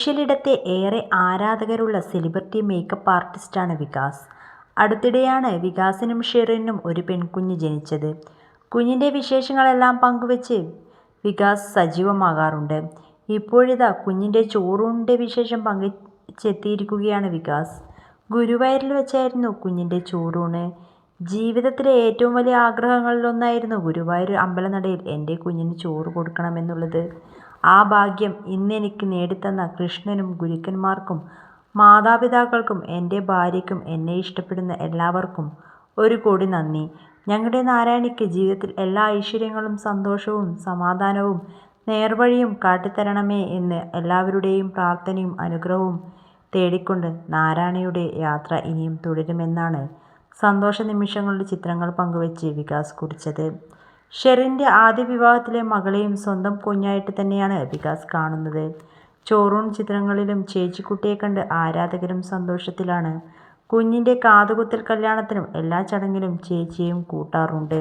സോഷ്യലിടത്തെ ഏറെ ആരാധകരുള്ള celebrity makeup ആർട്ടിസ്റ്റാണ് വികാസ്. അടുത്തിടെയാണ് വികാസിനും ഷെറിനും ഒരു പെൺകുഞ്ഞ് ജനിച്ചത്. കുഞ്ഞിന്റെ വിശേഷങ്ങളെല്ലാം പങ്കുവെച്ച് വികാസ് സജീവമാകാറുണ്ട്. ഇപ്പോഴിതാ കുഞ്ഞിന്റെ ചോറൂണിന്റെ വിശേഷം പങ്കുവെച്ചെത്തിയിരിക്കുകയാണ് വികാസ്. ഗുരുവായൂരിൽ വെച്ചായിരുന്നു കുഞ്ഞിന്റെ ചോറൂണ്. ജീവിതത്തിലെ ഏറ്റവും വലിയ ആഗ്രഹങ്ങളിലൊന്നായിരുന്നു ഗുരുവായൂർ അമ്പലനടയിൽ എന്റെ കുഞ്ഞിന് ചോറ് കൊടുക്കണമെന്നുള്ളത്. ആ ഭാഗ്യം ഇന്നെനിക്ക് നേടിത്തന്ന കൃഷ്ണനും ഗുരുക്കന്മാർക്കും മാതാപിതാക്കൾക്കും എന്റെ ഭാര്യയ്ക്കും എന്നെ ഇഷ്ടപ്പെടുന്ന എല്ലാവർക്കും ഒരു കോടി നന്ദി. ഞങ്ങളുടെ നാരായണിക്ക് ജീവിതത്തിൽ എല്ലാ ഐശ്വര്യങ്ങളും സന്തോഷവും സമാധാനവും നേർവഴിയും കാട്ടിത്തരണമേ എന്ന് എല്ലാവരുടെയും പ്രാർത്ഥനയും അനുഗ്രഹവും തേടിക്കൊണ്ട് നാരായണിയുടെ യാത്ര ഇനിയും തുടരുമെന്നാണ് സന്തോഷ നിമിഷങ്ങളുടെ ചിത്രങ്ങൾ പങ്കുവച്ച് വികാസ് കുറിച്ചത്. ഷെറിന്റെ ആദ്യ വിവാഹത്തിലെ മകളെയും സ്വന്തം കുഞ്ഞായിട്ട് തന്നെയാണ് വികാസ് കാണുന്നത്. ചോറൂൺ ചിത്രങ്ങളിലും ചേച്ചിക്കുട്ടിയെ കണ്ട് ആരാധകരും സന്തോഷത്തിലാണ്. കുഞ്ഞിന്റെ കാതുകുത്തൽ കല്യാണത്തിനും എല്ലാ ചടങ്ങിലും ചേച്ചിയും കൂട്ടാറുണ്ട്.